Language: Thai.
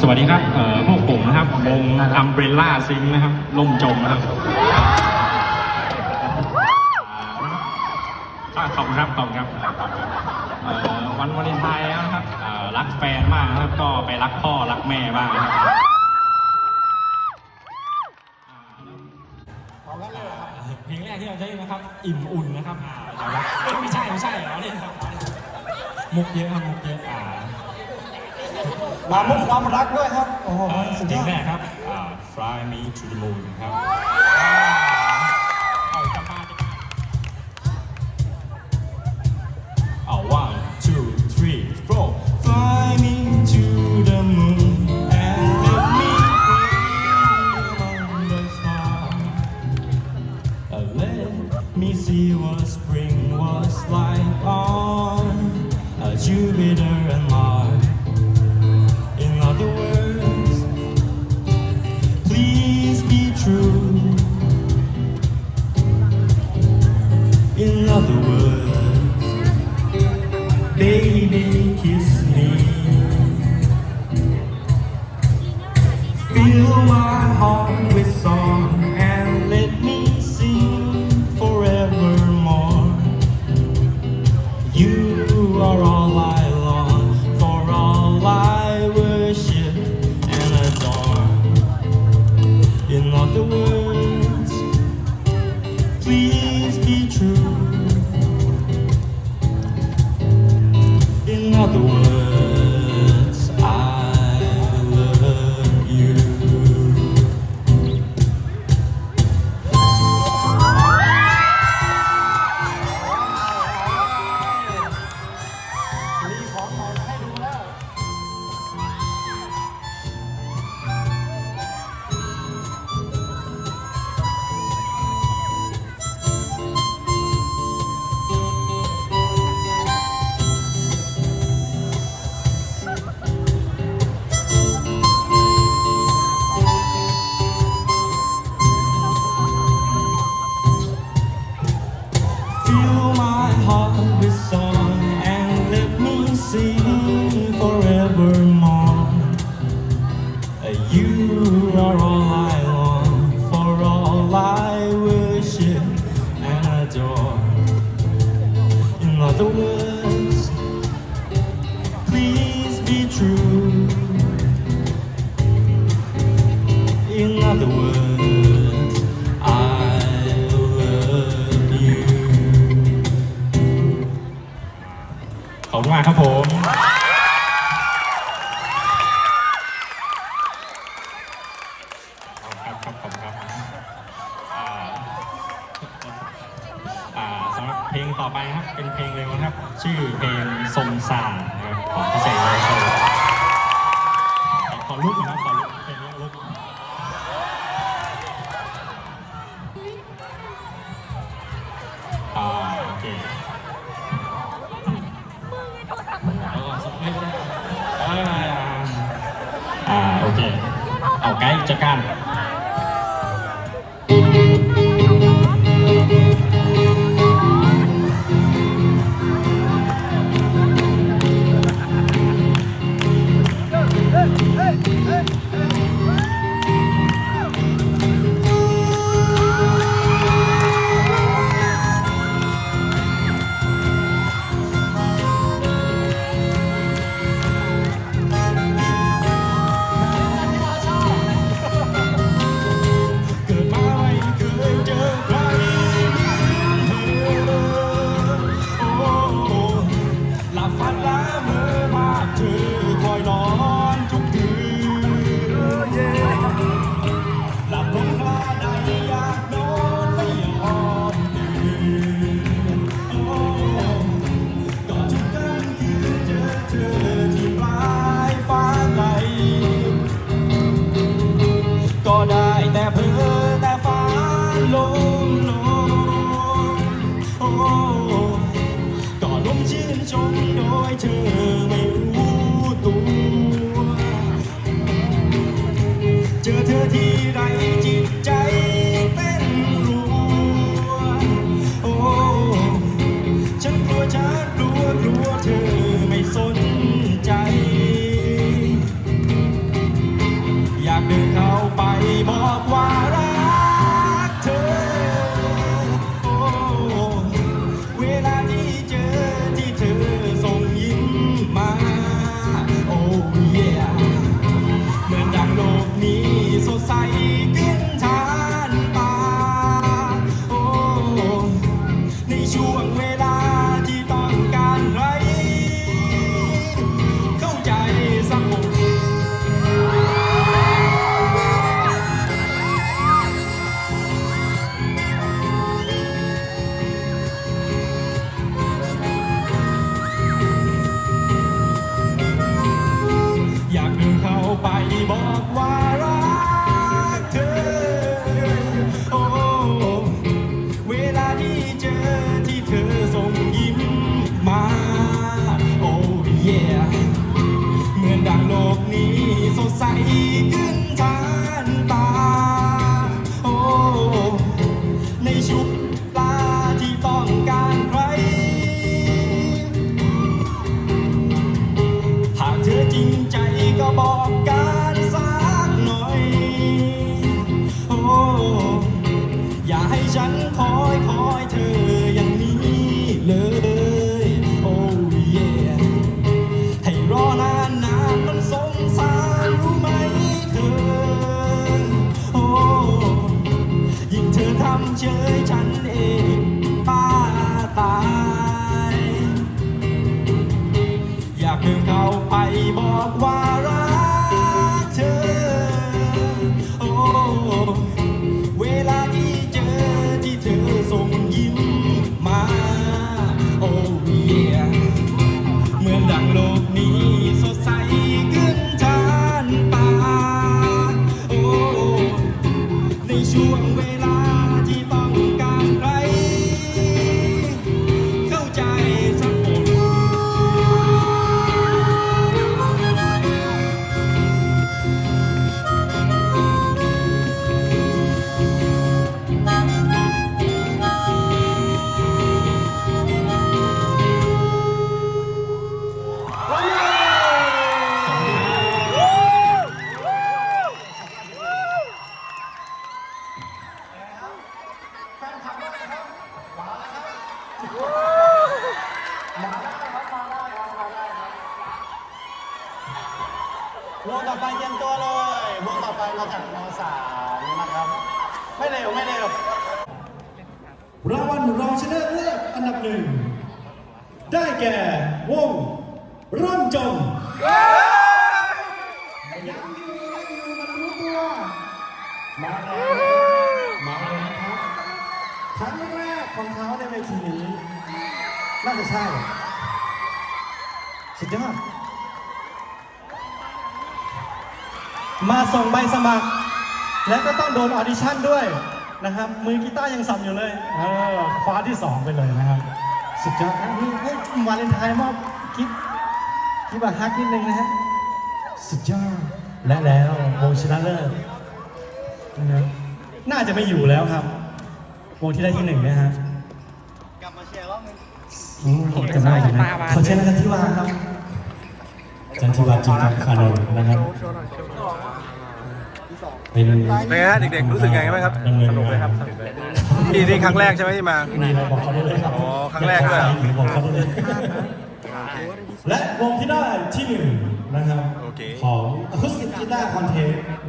สวัสดีครับเอ่อพวกผมนะครับวงอัมเบรล่าซิงนะครับล่มจมนะครับอ่าขอบคุณครับขอบคุณครับเอ่อวันวาเลนไทน์แล้วนะครับเอ่อรักแฟนมากนะครับ ก็ไปรักพ่อรักแม่บ้างนะครับ เพลงแรกที่เราได้นะครับ อิ่มอุ่นนะครับอ่าเรารักไม่ใช่ไม่ใช่เราเล่นครับมุกเยอะครับมุกเยอะอ่า ลามุกความรักด้วยครับ โอ้โห เอ่อ สุด เพ ย ล อง ด แรกครับอ่า Fly Me to the Moon ครับเอากลับบ้านดีกว่าเอา one two three four Fly me to the moon and let me play among the stars. Uh, Let me see what spring another one are all I long for, all I worship and adore. In other words, ลงต่อไปครับ เป็นเพลงเร็วนะครับ ชื่อเพลงทรงสารนะครับของพิเศษเลยโชว์ขอลุกนะครับขอลุกเพลงนี้ลุกอ่าโอเคอ่าโอเค เอาไกด์จัดการ die. ขึ้ ในช่ว มาได้ครับมาได้ครับมาได้ครับวงต่อไปเตรียมตัวเลยวงต่อไปมาจากมสามนะครับ ไม่เร็วไม่เร็วรางวัลรองชนะเลิศอันดับหนึ่ง ได้แก่วงร่อนจมยัง น่าจะใช่สุดยอด มาส่งใบสมัคร แล้วก็ต้องโดนออดิชั่นด้วยนะครับ มือกีตาร์ยังสั่นอยู่เลย เออคว้าที่สองไปเลยนะครับ สุดยอดนะนี่ให้วาเลนไทน์มอบคิดคิดว่าฮักนิดนึงนะฮะ สุดยอด และแล้ววงชนะเลิศนะครับน่าจะไม่อยู่แล้วครับวงที่ได้ที่หนึ่งนะฮะ จำได้อยู่นะขอเชิญอาจารย์ทิวาครับอาจารย์ทิวาจิตรคานนท์นะครับเป็นเป็นไงฮะเด็กๆรู้สึกไงบ้างครับสนุกเลยครับนี่นี่ครั้งแรกใช่ไหมที่มามีอะไรบอกเขาได้เลยครับอ๋อครั้งแรกด้วยเหรอหรือบอกเขาได้เลยและวงที่ได้ที่หนึ่งนะครับโอเคของ Acoustic Guitar Contest นะครับ